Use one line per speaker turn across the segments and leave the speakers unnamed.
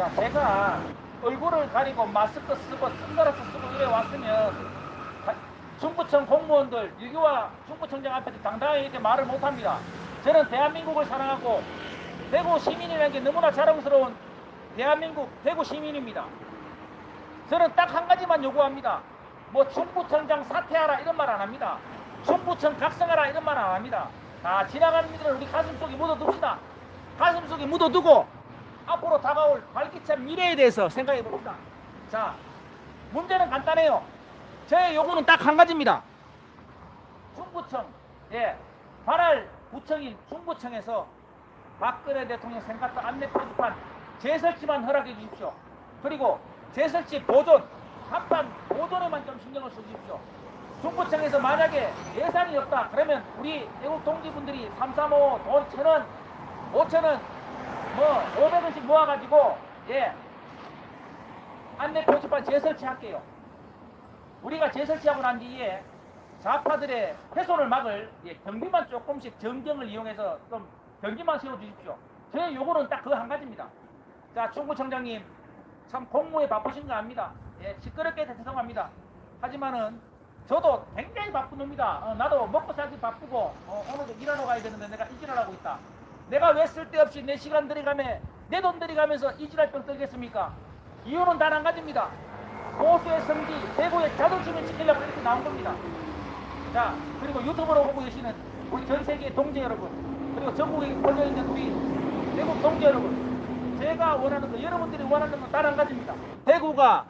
자, 제가 얼굴을 가리고 마스크 쓰고 선글라스 쓰고 이래 왔으면 가- 중구청 공무원들, 유교와 중구청장 앞에서 당당하게 이렇게 말을 못합니다. 저는 대한민국을 사랑하고 대구 시민이라는 게 너무나 자랑스러운 대한민국 대구 시민입니다. 저는 딱 한 가지만 요구합니다. 뭐 중구청장 사퇴하라 이런 말 안 합니다. 중구청 각성하라 이런 말 안 합니다. 다 지나가는 일을 우리 가슴 속에 묻어둡시다. 가슴 속에 묻어두고 앞으로 다가올 밝기찬 미래에 대해서 생각해 봅시다. 자, 문제는 간단해요. 제 요구는 딱 한 가지입니다. 중구청, 예, 발할 구청인 중구청에서 박근혜 대통령 생각도 안내 표지판 재설치만 허락해 주십시오. 그리고 재설치 보존, 한판 보존에만 좀 신경을 써주십시오. 중구청에서 만약에 예산이 없다 그러면 우리 애국 동지분들이 335 돈 천원, 5천원, 뭐 500원씩 모아가지고 예 안내 표지판 재설치 할게요. 우리가 재설치하고 난 뒤에 좌파들의 훼손을 막을 예, 경비만 조금씩 정경을 이용해서 좀 경비만 세워주십시오. 제 요구는 딱 그 한 가지입니다. 자, 중구청장님 참 공무에 바쁘신 거 압니다. 예, 시끄럽게 해서 죄송합니다. 하지만은 저도 굉장히 바쁜 놈이다. 어, 나도 먹고 살기 바쁘고 어, 오늘도 일하러 가야 되는데 내가 이질을 하고 있다. 내가 왜 쓸데없이 내 시간 들이가며 내 돈 들이가면서 이질할 병 떨겠습니까? 이유는 단 한 가지입니다. 보수의 성지, 대구의 자존심을 지키려고 이렇게 나온 겁니다. 자, 그리고 유튜브로 보고 계시는 우리 전 세계 동지 여러분, 그리고 전국에 걸려 있는 우리 대구 동지 여러분, 제가 원하는 거, 여러분들이 원하는 건 단 한 가지입니다. 대구가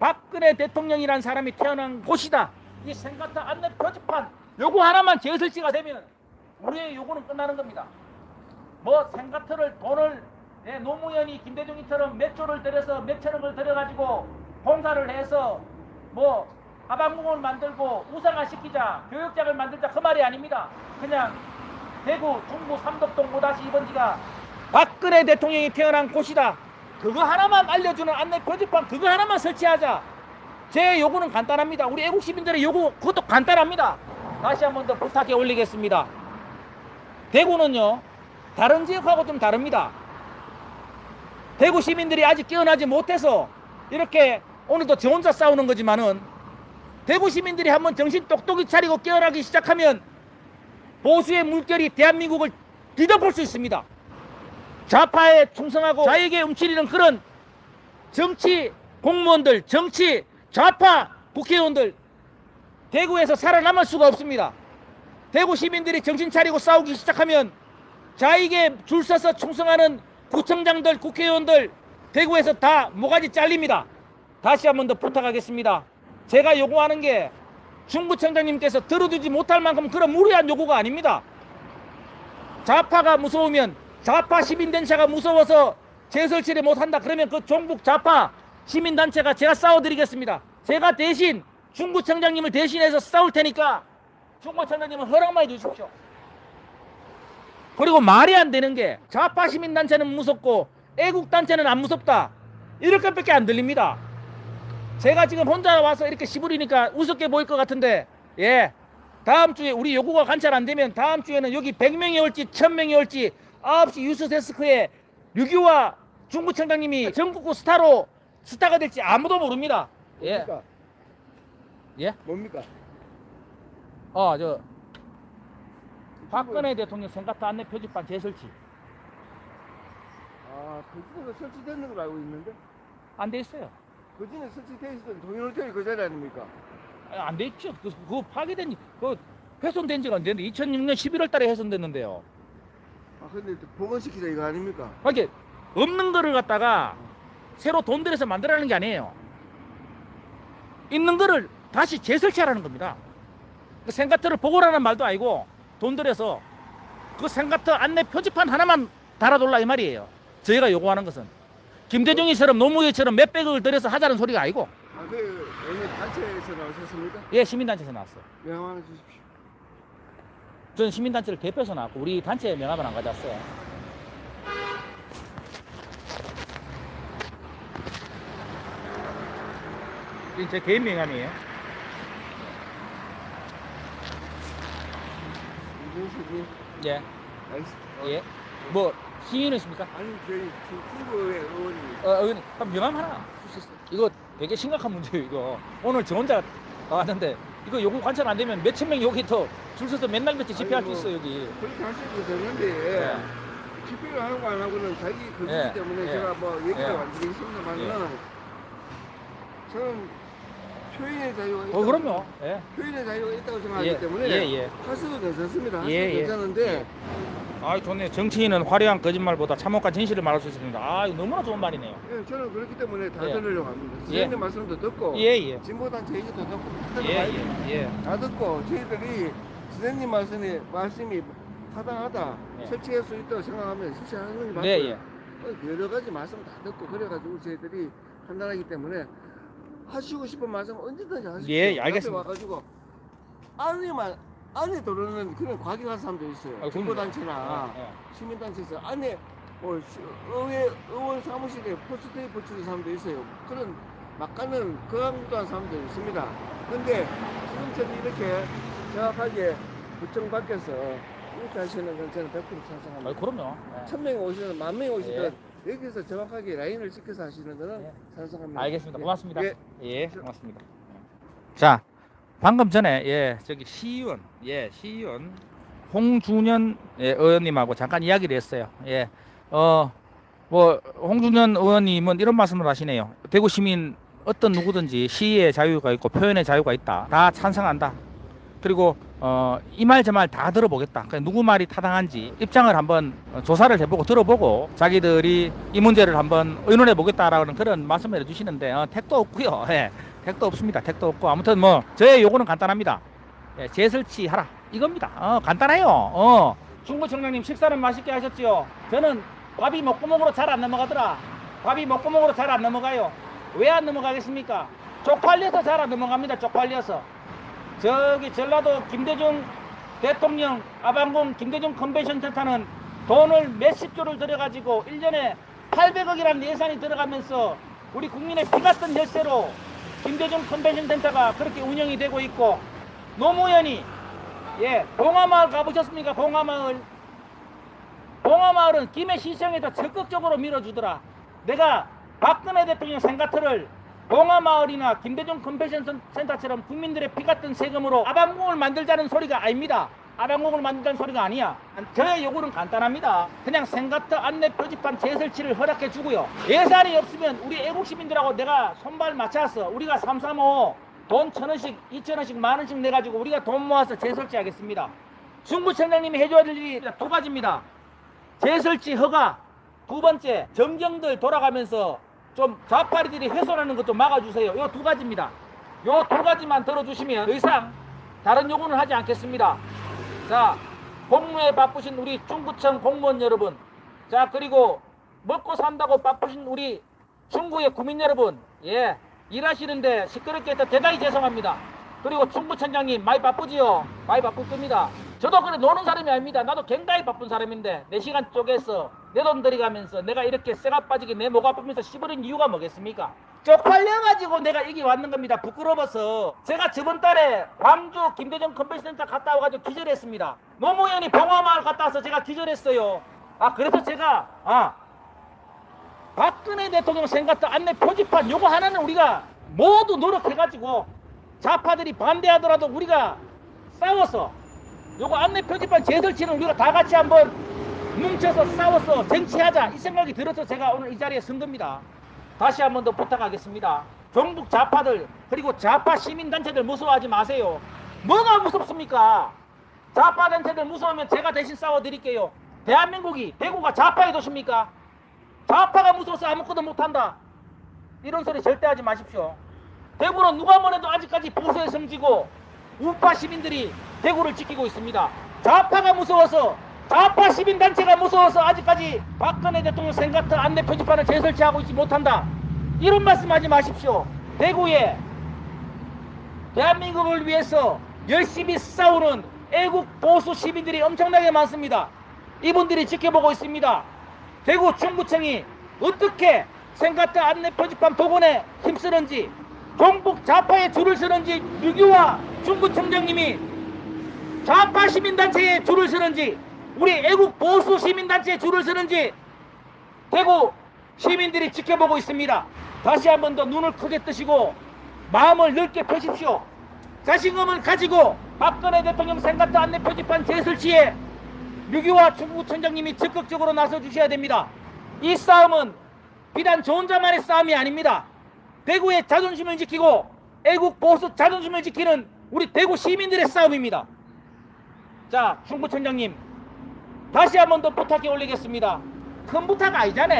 박근혜 대통령이란 사람이 태어난 곳이다. 이 생각다 안내 표지판 요거 하나만 재설치가 되면 우리의 요구는 끝나는 겁니다. 뭐 생가트를 돈을 예, 노무현이 김대중이처럼 몇 조를 들여서 몇 천억을 들여가지고 공사를 해서 뭐 하방공을 만들고 우상화시키자 교육장을 만들자 그 말이 아닙니다. 그냥 대구 중구 삼덕동 5-2번지가 박근혜 대통령이 태어난 곳이다. 그거 하나만 알려주는 안내 표지판 그거 하나만 설치하자. 제 요구는 간단합니다. 우리 애국 시민들의 요구 그것도 간단합니다. 다시 한 번 더 부탁해 올리겠습니다. 대구는요 다른 지역하고 좀 다릅니다. 대구 시민들이 아직 깨어나지 못해서 이렇게 오늘도 저 혼자 싸우는 거지만은 대구 시민들이 한번 정신 똑똑히 차리고 깨어나기 시작하면 보수의 물결이 대한민국을 뒤덮을 수 있습니다. 좌파에 충성하고 자에게 움츠리는 그런 정치 공무원들, 정치 좌파 국회의원들 대구에서 살아남을 수가 없습니다. 대구 시민들이 정신 차리고 싸우기 시작하면 자에게 줄 서서 충성하는 구청장들, 국회의원들 대구에서 다 모가지 잘립니다. 다시 한 번 더 부탁하겠습니다. 제가 요구하는 게 중구청장님께서 들어주지 못할 만큼 그런 무리한 요구가 아닙니다. 좌파가 무서우면 좌파 시민단체가 무서워서 재설치를 못한다. 그러면 그 종북 좌파 시민단체가 제가 싸워드리겠습니다. 제가 대신 중구청장님을 대신해서 싸울 테니까 중구청장님은 허락만 해주십시오. 그리고 말이 안 되는 게 좌파 시민단체는 무섭고 애국단체는 안 무섭다. 이렇게밖에 안 들립니다. 제가 지금 혼자 와서 이렇게 시부리니까 우습게 보일 것 같은데 예 다음 주에 우리 요구가 관찰 안 되면 다음 주에는 여기 100명이 올지 1000명이 올지 9시 뉴스 데스크에 유교와 중구청장님이 전국구 스타로 스타가 될지 아무도 모릅니다. 예.
뭡니까?
예?
뭡니까?
어, 저 박근혜 대통령 생각도 안내 표지판 재설치
아, 그전에 설치됐는 걸 알고 있는데
안 돼 있어요.
그 전에 설치돼 있었던 동일호텔이 그 자리 아닙니까?
아, 안 돼 있죠. 그, 그거 파괴된 그 훼손된 지가 언제인데 2006년 11월 달에 훼손됐는데요.
아, 근데 또 복원시키자 이거 아닙니까?
이렇게 없는 거를 갖다가 새로 돈 들여서 만들라는 게 아니에요. 있는 거를 다시 재설치하라는 겁니다. 그 생가트를 보고라는 말도 아니고 돈 들여서 그 생가트 안내 표지판 하나만 달아둘라 이 말이에요. 저희가 요구하는 것은 김대중이처럼 노무현처럼 몇백억을 들여서 하자는 소리가 아니고
아, 그 어느 단체에서 나오셨습니까?
예 시민단체에서 나왔어요.
명함 하나 주십시오.
저는 시민단체를 대표해서 나왔고 우리 단체 명함을 안 가져왔어요. 이건 제 개인 명함이에요. 예,
알겠습니다.
예. 뭐 시인이십니까?
아니 저희 중구의 의원입니다.
어, 의원님, 그럼 명함 하나 있어요? 이거 되게 심각한 문제예요, 이거. 오늘 저 혼자 왔는데 이거 요구 관찰 안 되면 몇천 명 여기 더줄 서서 맨날 며칠 집회할 수
아이고.
있어요, 여기.
그렇게 하셔도 되는데
예.
집회를 하고 안 하고는 자기 권리
예.
때문에
예.
제가 뭐 얘기를
예.
안 드리겠습니다만은 저는 표현의 자유가 있다고
어, 그럼요. 예.
표현의 자유가 있다고 생각하기
예,
때문에
예, 예.
하셔도 괜찮습니다. 하셔도
예, 예.
괜찮은데
아, 좋네요. 정치인은 화려한 거짓말보다 참혹한 진실을 말할 수 있습니다. 아, 이거 너무나 좋은 말이네요.
예, 저는 그렇기 때문에 다
예.
들으려고 합니다.
예.
선생님 말씀도 듣고
예, 예.
진보단체 얘기도 듣고 다
예. 예, 예.
다 듣고 저희들이 선생님 말씀이 말씀이 타당하다
예.
설치할 수 있다고 생각하면 실시하는 것이 맞고요.
네, 예.
어, 여러 가지 말씀 다 듣고 그래가지고 저희들이 판단하기 때문에 하시고 싶은 말씀 언제든지 하십시오.
예,
옆에
알겠습니다.
와가지고 안에만 안에 들어오는 그런 과격한 사람도 있어요.
아,
진보단체나
예, 예.
시민단체에서 안에 뭐 시- 의회 의원 사무실에 포스터에 붙이는 사람도 있어요. 그런 막가는 거강도한 사람도 있습니다. 근데 지금처럼 이렇게 정확하게 부정 밖에서 이렇게 하시는 건 저는 100% 찬성합니다.
아, 그럼요. 예.
천 명이 오시든 만 명이 오시든 여기서 정확하게 라인을 지켜서 하시는 거는
예.
찬성합니다.
알겠습니다.
예.
고맙습니다.
예.
예, 고맙습니다. 자, 방금 전에 예, 저기 시의원, 예, 시의원 홍준현 예, 의원님하고 잠깐 이야기를 했어요. 예, 어, 뭐 홍준현 의원님은 이런 말씀을 하시네요. 대구 시민 어떤 누구든지 시의 자유가 있고 표현의 자유가 있다. 다 찬성한다. 그리고 어, 이 말 저 말 다 들어보겠다. 그러니까 누구 말이 타당한지 입장을 한번 어, 조사를 해보고 들어보고 자기들이 이 문제를 한번 의논해 보겠다라는 그런 말씀을 해주시는데 어, 택도 없고요. 예, 택도 없습니다. 택도 없고 아무튼 뭐 저의 요구는 간단합니다. 예, 재설치 하라 이겁니다. 어, 간단해요. 어. 중구청장님 식사는 맛있게 하셨지요. 저는 밥이 목구멍으로 잘 안 넘어가더라. 밥이 목구멍으로 잘 안 넘어가요. 왜 안 넘어가겠습니까? 쪽팔려서 잘 안 넘어갑니다. 쪽팔려서. 저기 전라도 김대중 대통령 아방궁 김대중 컨벤션 센터는 돈을 몇십 조를 들여가지고 1년에 800억이라는 예산이 들어가면서 우리 국민의 피 같은 혈세로 김대중 컨벤션 센터가 그렇게 운영이 되고 있고 노무현이 예 봉화마을 가보셨습니까? 봉화마을. 봉화마을은 김해 시청에서 적극적으로 밀어주더라. 내가 박근혜 대통령 생가트를 봉화마을이나 김대중 컨벤션 센터처럼 국민들의 피 같은 세금으로 아방궁을 만들자는 소리가 아닙니다. 아방궁을 만들자는 소리가 아니야. 저의 요구는 간단합니다. 그냥 생가트 안내 표지판 재설치를 허락해 주고요. 예산이 없으면 우리 애국 시민들하고 내가 손발 맞춰서 우리가 335 돈 천 원씩, 이천 원씩, 만 원씩 내가지고 우리가 돈 모아서 재설치하겠습니다. 중구청장님이 해줘야 될 일이 두 가지입니다. 재설치 허가 두 번째 정경들 돌아가면서 좀 좌파리들이 훼손하는 것 좀 막아주세요. 요 두 가지입니다. 요 두 가지만 들어주시면 더 이상 다른 요구는 하지 않겠습니다. 자 공무에 바쁘신 우리 중구청 공무원 여러분, 자 그리고 먹고 산다고 바쁘신 우리 중구의 구민 여러분, 예 일하시는데 시끄럽게 해서 대단히 죄송합니다. 그리고 중구청장님 많이 바쁘지요? 많이 바쁠 겁니다. 저도 그래 노는 사람이 아닙니다. 나도 굉장히 바쁜 사람인데 내 시간 쪼개서 내 돈 들여가면서 내가 이렇게 쇠가 빠지게 내 목 아프면서 씹어린 이유가 뭐겠습니까? 쪽팔려가지고 내가 여기 왔는 겁니다. 부끄러워서 제가 저번 달에 광주 김대중 컨벤션센터 갔다 와가지고 기절했습니다. 노무현이 봉화마을 갔다 와서 제가 기절했어요. 아 그래서 제가 아 박근혜 대통령 생각도 안내 표지판 요거 하나는 우리가 모두 노력해가지고 좌파들이 반대하더라도 우리가 싸워서 요거 안내 표지판 재설치는 우리가 다 같이 한번 뭉쳐서 싸워서 쟁취하자 이 생각이 들어서 제가 오늘 이 자리에 선 겁니다. 다시 한 번 더 부탁하겠습니다. 경북 좌파들 그리고 좌파 시민단체들 무서워하지 마세요. 뭐가 무섭습니까? 좌파 단체들 무서우면 제가 대신 싸워드릴게요. 대한민국이 대구가 좌파의 도시입니까? 좌파가 무서워서 아무것도 못한다. 이런 소리 절대 하지 마십시오. 대구는 누가 뭐래도 아직까지 보수의 성지고 우파 시민들이 대구를 지키고 있습니다. 좌파가 무서워서 좌파 시민단체가 무서워서 아직까지 박근혜 대통령 생가트 안내 표지판을 재설치하고 있지 못한다. 이런 말씀하지 마십시오. 대구에 대한민국을 위해서 열심히 싸우는 애국 보수 시민들이 엄청나게 많습니다. 이분들이 지켜보고 있습니다. 대구 중구청이 어떻게 생가트 안내 표지판 복원에 힘쓰는지 경북 좌파에 줄을 서는지 유교와 중구청장님이 좌파 시민단체에 줄을 서는지 우리 애국 보수 시민단체에 줄을 서는지 대구 시민들이 지켜보고 있습니다. 다시 한 번 더 눈을 크게 뜨시고 마음을 넓게 펴십시오. 자신감을 가지고 박근혜 대통령 생각도 안내 표지판 재설치에 류기와 중구청장님이 적극적으로 나서 주셔야 됩니다. 이 싸움은 비단 저 혼자만의 싸움이 아닙니다. 대구의 자존심을 지키고 애국 보수 자존심을 지키는 우리 대구 시민들의 싸움입니다. 자, 중구청장님 다시 한 번 더 부탁해 올리겠습니다. 큰 부탁 아니잖아.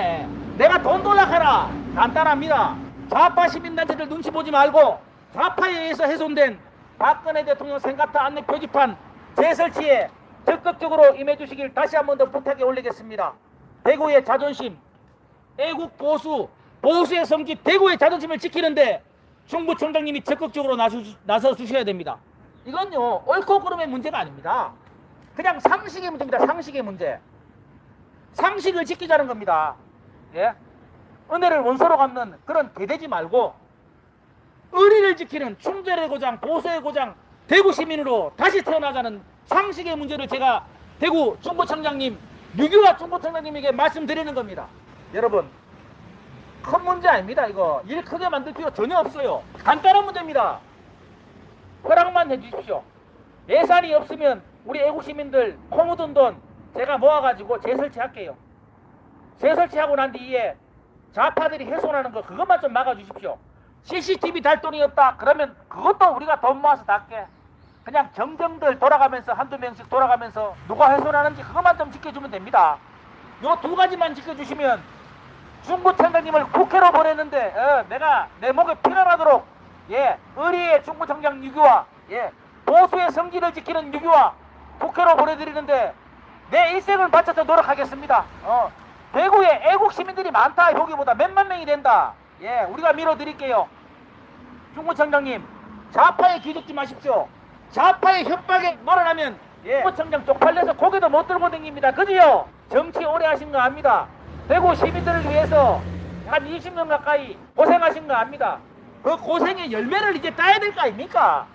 내가 돈 돌락하라. 간단합니다. 좌파 시민단체들 눈치 보지 말고 좌파에 의해서 훼손된 박근혜 대통령 생각타 안내 표지판 재설치에 적극적으로 임해주시길 다시 한 번 더 부탁해 올리겠습니다. 대구의 자존심, 애국 보수, 보수의 성지 대구의 자존심을 지키는데 중부총장님이 적극적으로 나서 주셔야 됩니다. 이건요 옳고 그름의 문제가 아닙니다. 그냥 상식의 문제입니다. 상식의 문제. 상식을 지키자는 겁니다. 예? 은혜를 원소로 갚는 그런 개되지 말고 의리를 지키는 충절의 고장, 보수의 고장, 대구 시민으로 다시 태어나자는 상식의 문제를 제가 대구 중부청장님, 유규화 중부청장님에게 말씀드리는 겁니다. 여러분, 큰 문제 아닙니다. 이거 일 크게 만들 필요 전혀 없어요. 간단한 문제입니다. 허락만 해주십시오. 예산이 없으면 우리 애국 시민들 코 묻은 돈 제가 모아가지고 재설치할게요. 재설치하고 난 뒤에 좌파들이 훼손하는 거 그것만 좀 막아주십시오. CCTV 달 돈이 없다 그러면 그것도 우리가 돈 모아서 닦게. 그냥 정정들 돌아가면서 한두 명씩 돌아가면서 누가 훼손하는지 그것만 좀 지켜주면 됩니다. 요 두 가지만 지켜주시면 중구 청장님을 국회로 보냈는데 어, 내가 내 목에 피가 나도록 예 의리의 중구 청장 유교와 예 보수의 성질을 지키는 유교와 국회로 보내드리는데 내 일생을 바쳐서 노력하겠습니다. 어, 대구에 애국 시민들이 많다 여기보다 몇만 명이 된다. 예 우리가 밀어드릴게요. 중구청장님 좌파에 기죽지 마십시오. 좌파의 협박에 놀아나면 예. 중구청장 쪽팔려서 고개도 못 들고 다닙니다. 그지요? 정치 오래 하신 거 압니다. 대구 시민들을 위해서 한 20년 가까이 고생하신 거 압니다. 그 고생의 열매를 이제 따야 될 거 아닙니까?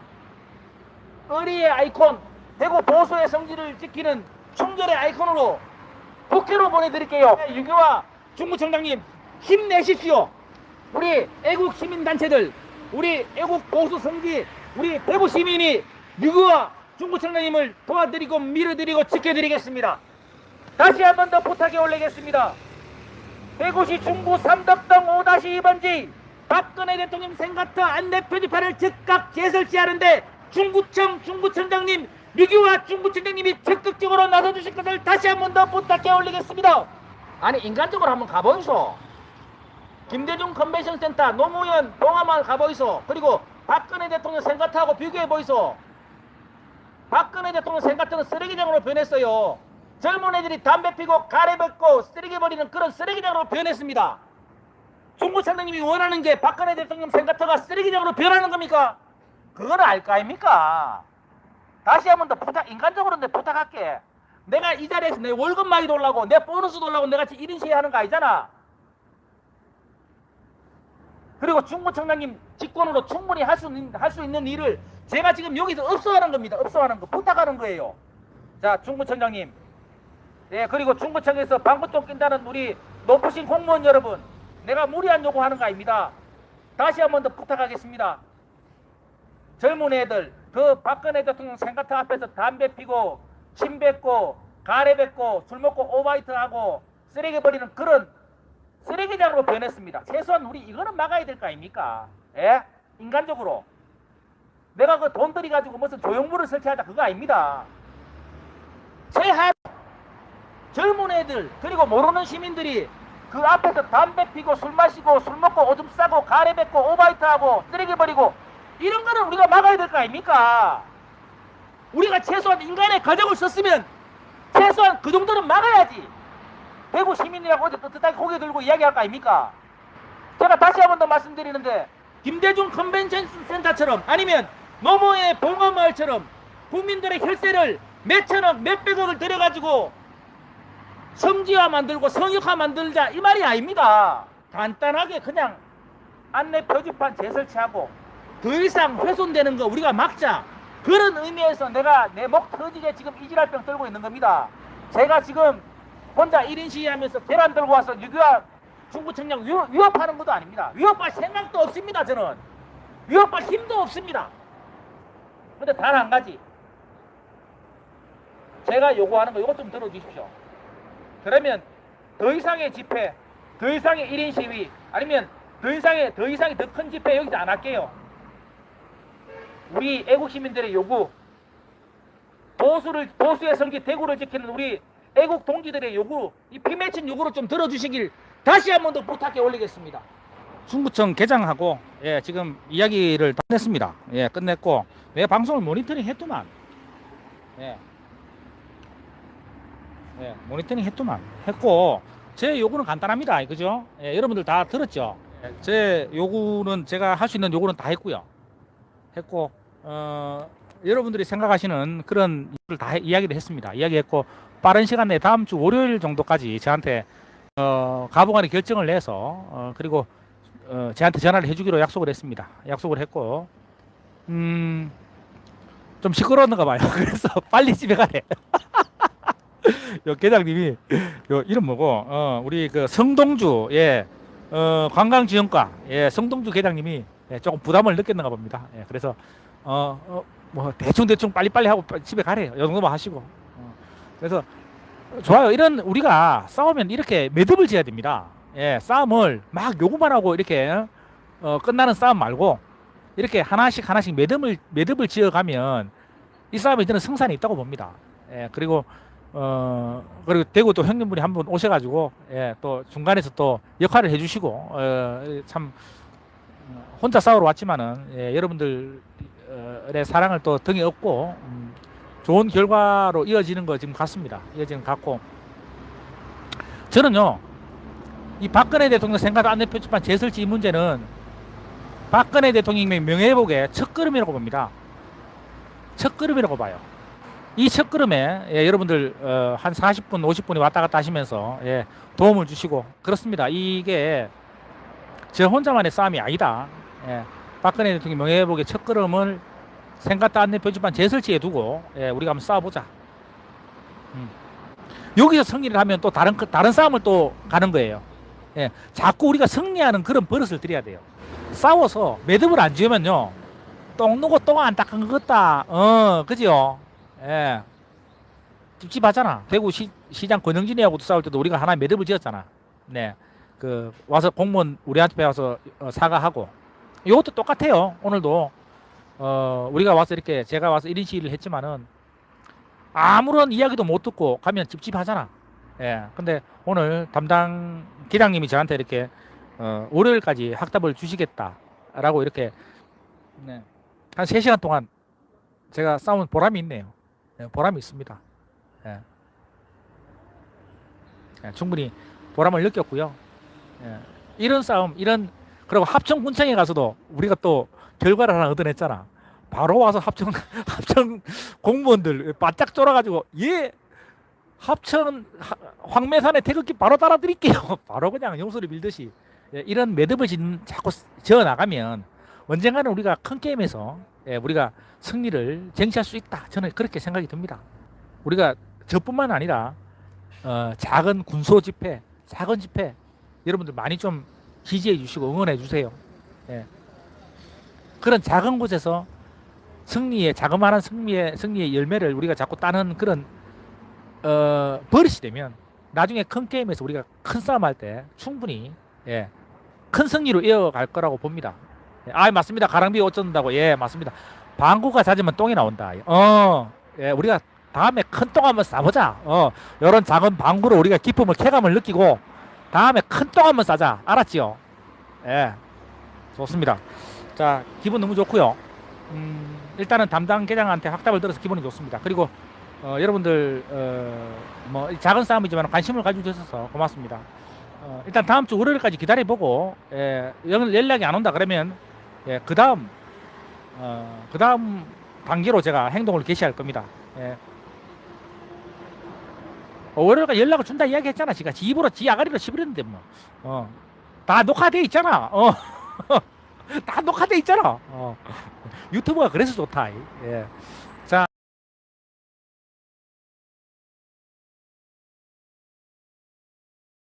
의리의 아이콘, 대구 보수의 성질을 지키는 충절의 아이콘으로 국회로 보내드릴게요. 유교와 중구청장님 힘내십시오. 우리 애국 시민단체들, 우리 애국 보수 성지, 우리 대구 시민이 유교와 중구청장님을 도와드리고 밀어드리고 지켜드리겠습니다. 다시 한 번 더 부탁해 올리겠습니다. 대구시 중구 삼덕동 5-2번지 박근혜 대통령 생가터 안내 표지판을 즉각 재설치하는데 중구청 중구청장님 류기와 중구청장님이 적극적으로 나서주실 것을 다시 한 번 더 부탁해 올리겠습니다. 아니 인간적으로 한번 가보이소. 김대중 컨벤션 센터 노무현 동아마을 가보이소. 그리고 박근혜 대통령 생가터하고 비교해 보이소. 박근혜 대통령 생가터는 쓰레기장으로 변했어요. 젊은 애들이 담배 피고 가래 벗고 쓰레기 버리는 그런 쓰레기장으로 변했습니다. 중구청장님이 원하는 게 박근혜 대통령 생각터가 쓰레기장으로 변하는 겁니까? 그걸 알거 아닙니까? 다시 한 번 더 부탁, 인간적으로 내 부탁할게. 내가 이 자리에서 내 월급 많이 돌라고, 내 보너스 돌라고 내가 이런 시위 하는 거 아니잖아. 그리고 중구청장님 직권으로 충분히 할 수 있는, 할 수 있는 일을 제가 지금 여기서 업소하는 겁니다. 업소하는 거, 부탁하는 거예요. 자, 중구청장님. 예, 그리고 중구청에서 방구 좀 낀다는 우리 높으신 공무원 여러분, 내가 무리한 요구하는 거 아닙니다. 다시 한 번 더 부탁하겠습니다. 젊은 애들, 그 박근혜 대통령 생가터 앞에서 담배 피고, 침 뱉고, 가래 뱉고, 술 먹고 오바이트 하고, 쓰레기 버리는 그런 쓰레기장으로 변했습니다. 최소한 우리 이거는 막아야 될 거 아닙니까? 예? 인간적으로. 내가 그 돈 들이가지고 무슨 조형물을 설치하자 그거 아닙니다. 최하 젊은 애들 그리고 모르는 시민들이 그 앞에서 담배 피고 술 마시고 술 먹고 오줌 싸고 가래 뱉고 오바이트하고 쓰레기 버리고 이런 거는 우리가 막아야 될 거 아닙니까? 우리가 최소한 인간의 가정을 썼으면 최소한 그 정도는 막아야지. 대구 시민이라고 어제 떳떳하게 고개 들고 이야기할 거 아닙니까? 제가 다시 한 번 더 말씀드리는데 김대중 컨벤션 센터처럼 아니면 노무현의 봉화마을처럼 국민들의 혈세를 몇천억 몇백억을 들여가지고 성지화 만들고 성역화 만들자 이 말이 아닙니다. 간단하게 그냥 안내 표지판 재설치하고 더 이상 훼손되는 거 우리가 막자 그런 의미에서 내가 내 목 터지게 지금 이지랄병 떨고 있는 겁니다. 제가 지금 혼자 1인 시위하면서 계란 들고 와서 유교와 중구청장 위협, 위협 하는 것도 아닙니다. 위협할 생각도 없습니다. 저는 위협할 힘도 없습니다. 근데 단 한 가지 제가 요구하는 거 이것 좀 들어주십시오. 그러면 더 이상의 집회, 더 이상의 1인 시위, 아니면 더 이상의 더 이상의 더 큰 집회 여기서 안 할게요. 우리 애국 시민들의 요구, 보수를 보수의 성기 대구를 지키는 우리 애국 동지들의 요구, 이 피맺힌 요구를 좀 들어주시길 다시 한 번 더 부탁해 올리겠습니다. 중구청 개장하고 예, 지금 이야기를 다 냈습니다. 예, 끝냈고 내 방송을 모니터링 했더만. 예. 예, 모니터링 했더만 했고 제 요구는 간단합니다. 그죠? 예, 여러분들 다 들었죠? 예, 제 요구는 제가 할 수 있는 요구는 다 했고요. 했고 어, 여러분들이 생각하시는 그런 일을 다 해- 이야기를 했습니다. 이야기했고 빠른 시간 내에 다음 주 월요일 정도까지 저한테 어, 가부간의 결정을 내서 어, 그리고 어, 저한테 전화를 해주기로 약속을 했습니다. 약속을 했고 음, 좀 시끄러웠는가 봐요. 그래서 빨리 집에 가래. 요 계장님이 요 이름 뭐고 어, 우리 그 성동주 예 어, 관광지원과 예 성동주 계장님이 예, 조금 부담을 느꼈는가 봅니다. 예, 그래서 어, 어, 뭐 대충 대충 빨리 빨리 하고 집에 가래요. 이 정도만 하시고 어, 그래서 좋아요. 이런 우리가 싸우면 이렇게 매듭을 지어야 됩니다. 예, 싸움을 막 요구만 하고 이렇게 어, 끝나는 싸움 말고 이렇게 하나씩 하나씩 매듭을 매듭을 지어가면 이 싸움에 저는 승산이 있다고 봅니다. 예, 그리고 어 그리고 대구 또 형님분이 한 분 오셔가지고 예, 또 중간에서 또 역할을 해주시고 어, 참 어, 혼자 싸우러 왔지만은 예, 여러분들의 사랑을 또 등에 업고 음, 좋은 결과로 이어지는 거 지금 같습니다. 이어지는 것 같고 저는요 이 박근혜 대통령 생각 안내 표지판 재설치 이 문제는 박근혜 대통령의 명예회복의 첫걸음이라고 봅니다. 첫걸음이라고 봐요. 이 첫걸음에 예, 여러분들 어, 한 40분, 50분이 왔다 갔다 하시면서 예, 도움을 주시고 그렇습니다. 이게 저 혼자만의 싸움이 아니다. 예, 박근혜 대통령 명예회복의 첫걸음을 생각도 안내 표지판 재설치해 두고 예, 우리가 한번 싸워보자. 음. 여기서 승리를 하면 또 다른 그- 다른 싸움을 또 가는 거예요. 예, 자꾸 우리가 승리하는 그런 버릇을 들여야 돼요. 싸워서 매듭을 안 지으면요, 똥 누고 똥안 닦은 것 같다. 어, 그죠? 예. 찝찝하잖아. 대구 시, 시장 권영진이하고도 싸울 때도 우리가 하나 매듭을 지었잖아. 네. 그, 와서 공무원 우리한테 와서 어, 사과하고. 이것도 똑같아요. 오늘도. 어, 우리가 와서 이렇게 제가 와서 1인 시위를 했지만은 아무런 이야기도 못 듣고 가면 찝찝하잖아. 예. 근데 오늘 담당 기장님이 저한테 이렇게 어, 월요일까지 학답을 주시겠다라고 이렇게 네. 한 3시간 동안 제가 싸운 보람이 있네요. 예, 보람이 있습니다. 예. 예, 충분히 보람을 느꼈고요. 예. 이런 싸움, 이런 그리고 합천 군청에 가서도 우리가 또 결과를 하나 얻어냈잖아. 바로 와서 합천 합천 공무원들 바짝 쫄아가지고 예 합천 하- 황매산에 태극기 바로 따라드릴게요. 바로 그냥 용서를 빌듯이 예, 이런 매듭을 짓, 자꾸 지어 나가면 언젠가는 우리가 큰 게임에서 예, 우리가 승리를 쟁취할 수 있다. 저는 그렇게 생각이 듭니다. 우리가 저뿐만 아니라 어, 작은 군소 집회, 작은 집회 여러분들 많이 좀 지지해 주시고 응원해 주세요. 예. 그런 작은 곳에서 승리의 자그마한 승리의 승리의 열매를 우리가 자꾸 따는 그런 어, 버릇이 되면 나중에 큰 게임에서 우리가 큰 싸움 할 때 충분히 예, 큰 승리로 이어갈 거라고 봅니다. 예, 아 맞습니다. 가랑비 어쩐다고 예 맞습니다. 방구가 잦으면 똥이 나온다. 어, 예, 우리가 다음에 큰 똥 한번 싸보자. 어, 이런 작은 방구로 우리가 기쁨을 쾌감을 느끼고 다음에 큰 똥 한번 싸자. 알았지요? 예, 좋습니다. 자, 기분 너무 좋고요. 음, 일단은 담당 계장한테 확답을 들어서 기분이 좋습니다. 그리고 어, 여러분들 어, 뭐 작은 싸움이지만 관심을 가져주셔서 고맙습니다. 어, 일단 다음 주 월요일까지 기다려보고 예, 연- 연락이 안 온다 그러면 예, 그 다음 어, 그 다음 단계로 제가 행동을 개시할 겁니다. 예. 어, 월요일까지 연락을 준다 이야기했잖아. 지가 지 입으로 지 아가리로 씹으렸는데 뭐. 어. 다 녹화돼 있잖아. 어. 다 녹화돼 있잖아. 어. 유튜브가 그래서 좋다. 예.